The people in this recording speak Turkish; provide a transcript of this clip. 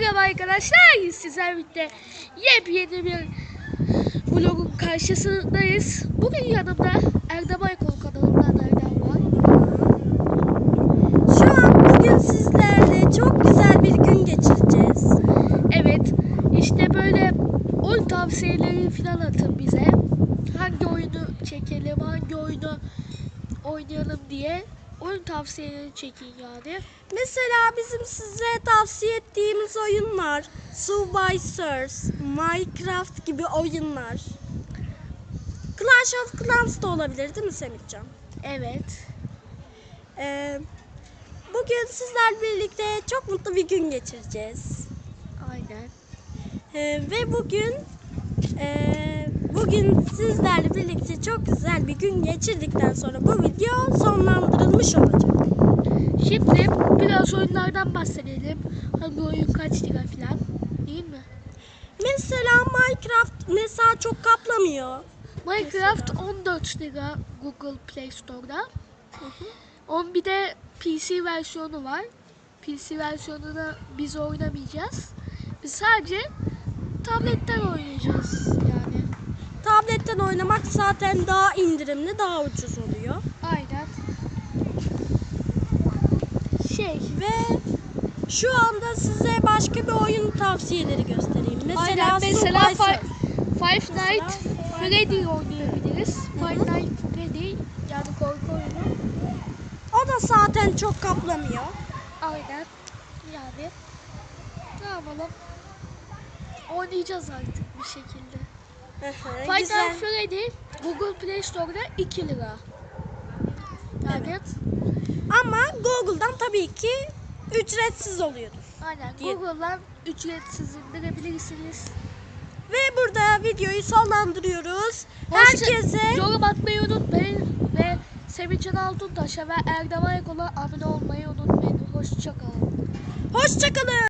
Merhaba arkadaşlar. Sizler birlikte yepyeni bir vlogun karşısındayız. Bugün yanımda Erdem Aykol kanalından Erdem var. Şu an bugün sizlerle çok güzel bir gün geçireceğiz. Evet işte böyle oyun tavsiyeleri falan atın bize. Hangi oyunu çekelim, hangi oyunu oynayalım diye oyun tavsiyeleri çekin yani. Mesela bizim size tavsiye ettiğimiz oyunlar Subvisors, Minecraft gibi oyunlar. Clash of Clans da olabilir değil mi Semihcan? Evet. Ee, bugün sizler birlikte çok mutlu bir gün geçireceğiz. Aynen. Ee, ve bugün ee, bugün sizlerle birlikte çok güzel bir gün geçirdikten sonra bu video. Şimdi biraz oyunlardan bahsedelim. Hangi oyun kaç lira falan değil mi? Mesela Minecraft mesela çok kaplamıyor. Minecraft 14 lira Google Play Store'da. Onun bir de PC versiyonu var. PC versiyonunu biz oynamayacağız. Biz sadece tabletten oynayacağız yani. Tabletten oynamak zaten daha indirimli, daha ucuz oluyor. Aynen. Şey, Ve şu anda size başka bir oyun tavsiyeleri göstereyim. Mesela, aynen mesela Subway Fi- Surf. Five Nights Freddy oynayabiliriz. Five Nights Freddy yani korku oyunu. O da zaten çok kaplamıyor. Aynen. Yani ne yapalım? Oynayacağız artık bir şekilde. Five. Nights Freddy Google Play Store'da 2 lira. Yani Ama Google'dan tabii ki ücretsiz oluyordur. aynen Diye- Google'dan ücretsiz indirebilirsiniz. Ve burada videoyu sonlandırıyoruz. Hoşça- Herkese yorum atmayı unutmayın ve Sevinç'in Altuntaş'a ve Erdem Aykol'a abone olmayı unutmayın. Hoşçakalın. hoşçakalın.